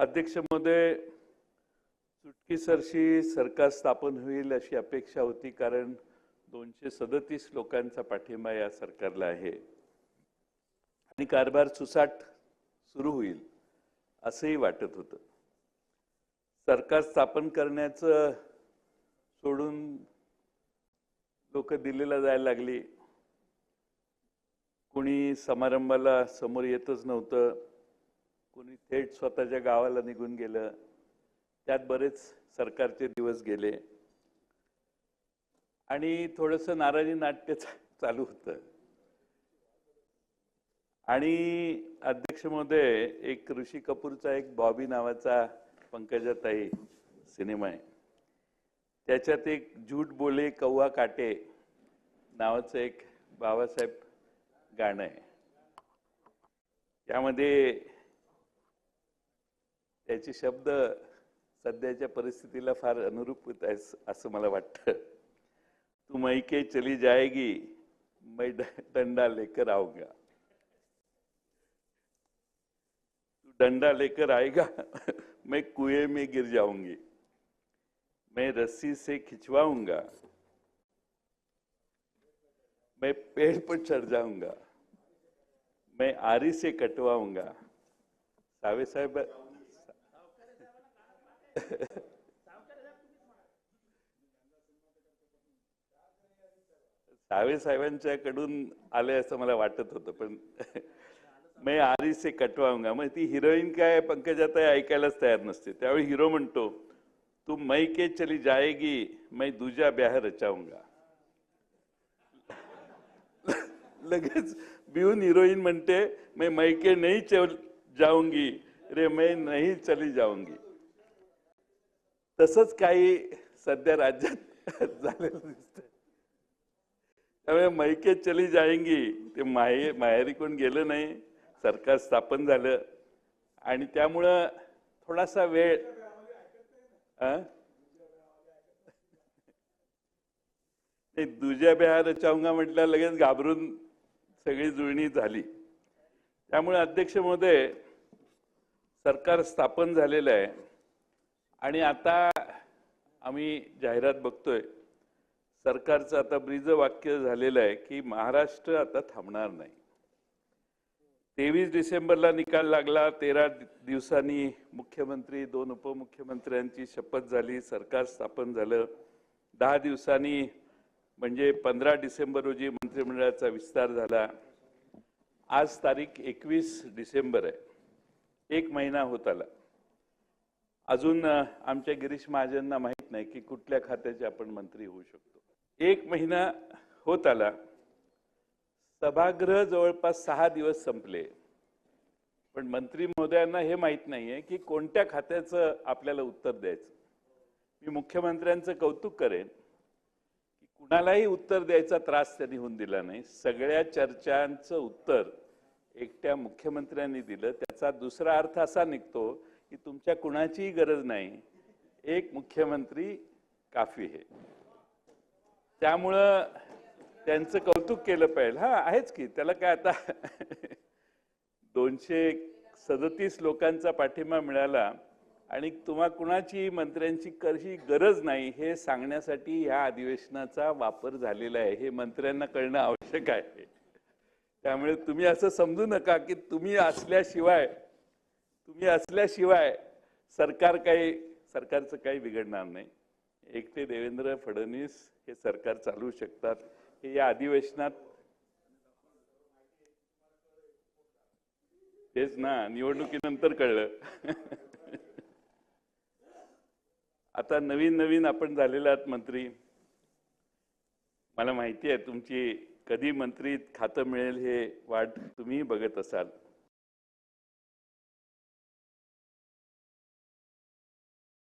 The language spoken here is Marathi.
अध्यक्षमध्ये चुटकीसरशी सरकार स्थापन होईल अशी अपेक्षा होती कारण दोनशे सदतीस लोकांचा पाठिंबा या सरकारला आहे. आणि कारभार सुसाट सुरू होईल असंही वाटत होतं. सरकार स्थापन करण्याचं सोडून लोक दिल्लीला जायला लागली. कोणी समारंभाला समोर येतच नव्हतं. कोणी थेट स्वतःच्या गावाला निघून गेलं त्यात बरेच सरकारचे दिवस गेले. आणि थोडंसं नाराजी नाट्य चालू होतं. आणि अध्यक्ष महोदय एक ऋषी कपूरचा एक बॉबी नावाचा पंकजाताई सिनेमा आहे. त्याच्यात एक झूट बोले कौवा काटे नावाचं एक बाबासाहेब गाणं आहे. त्यामध्ये त्याचे शब्द सध्याच्या परिस्थितीला फार अनुरूप होत आहे असं मला वाटतं. तू मैके चली जाएगी, मैं डंडा लेकर आऊँगा. तू डंडा लेकर आएगा, मैं कुएँ में गिर जाऊँगी. मैं रस्सी से खिंचवाऊँगा. मैं पेड़ पर चढ़ जाऊँगा. मैं आरी से कटवाऊँगा. सावे साहेब सावे साहेबांच्याकडून आले असं मला वाटत होतं पण मी आरी से कटवाऊंगा. मग ती हिरोईन काय पंकजाताई ऐकायलाच तयार नसते. त्यावेळी हिरो म्हणतो तू मै के चली जाएगी मैं दुजा ब्याह रचाऊंगा. लगेच बिहून हिरोईन म्हणते मैं मैके नाही चल जाऊंगी. रे मैं नाही चली जाऊंगी. तसंच काही सध्या राज्यात झालेलं दिसत त्यामुळे मैके चली जाएंगी ते माहे माहेरी कोण गेलं नाही. सरकार स्थापन झालं. आणि त्यामुळं थोडासा वेळ नाही दुजा बिहार रचाऊंगा म्हटलं लगेच घाबरून सगळी जुळणी झाली. त्यामुळे अध्यक्ष महोदय सरकार स्थापन झालेलं आहे. आणि आता आम्ही जाहिरात बघतोय सरकारचं आता ब्रीज वाक्य झालेलं आहे की महाराष्ट्र आता थांबणार नाही. तेवीस डिसेंबरला निकाल लागला तेरा दिवसांनी मुख्यमंत्री दोन उपमुख्यमंत्र्यांची शपथ झाली सरकार स्थापन झालं. दहा दिवसांनी म्हणजे पंधरा डिसेंबर रोजी मंत्रिमंडळाचा विस्तार झाला. आज तारीख एकवीस डिसेंबर आहे. एक महिना होत आला. अजून आमच्या गिरीश महाजनना माहीत नाही की कुठल्या खात्याचे आपण मंत्री होऊ शकतो. एक महिना होत आला. सभागृह जवळपास सहा दिवस संपले. पण मंत्री महोदयांना हे माहीत नाहीये की कोणत्या खात्याचं आपल्याला उत्तर द्यायचं. मी मुख्यमंत्र्यांचं कौतुक करेन की कुणालाही उत्तर द्यायचा त्रास त्यांनी होऊन दिला नाही. सगळ्या चर्चांचं उत्तर एकट्या मुख्यमंत्र्यांनी दिलं. त्याचा दुसरा अर्थ असा निघतो की तुमच्या कुणाचीही गरज नाही. एक मुख्यमंत्री काफी आहे. त्यामुळं त्यांचं कौतुक केलं पाहिजे. हा आहेच की. त्याला काय आता दोनशे सदतीस लोकांचा पाठिंबा मिळाला आणि तुम्हा कुणाची मंत्र्यांची कशी गरज नाही हे सांगण्यासाठी ह्या अधिवेशनाचा वापर झालेला आहे. हे मंत्र्यांना कळणं आवश्यक आहे. त्यामुळे तुम्ही असं समजू नका की तुम्ही असल्याशिवाय तुम्ही असल्याशिवाय सरकार काही सरकारचं काही बिघडणार नाही. एकटे देवेंद्र फडणवीस हे सरकार चालवू शकतात. हे या अधिवेशनात तेच ना निवडणुकीनंतर कळलं. आता नवीन नवीन आपण झालेले आहात मंत्री. मला माहिती आहे तुमची कधी मंत्री खातं मिळेल हे वाट तुम्ही बघत असाल.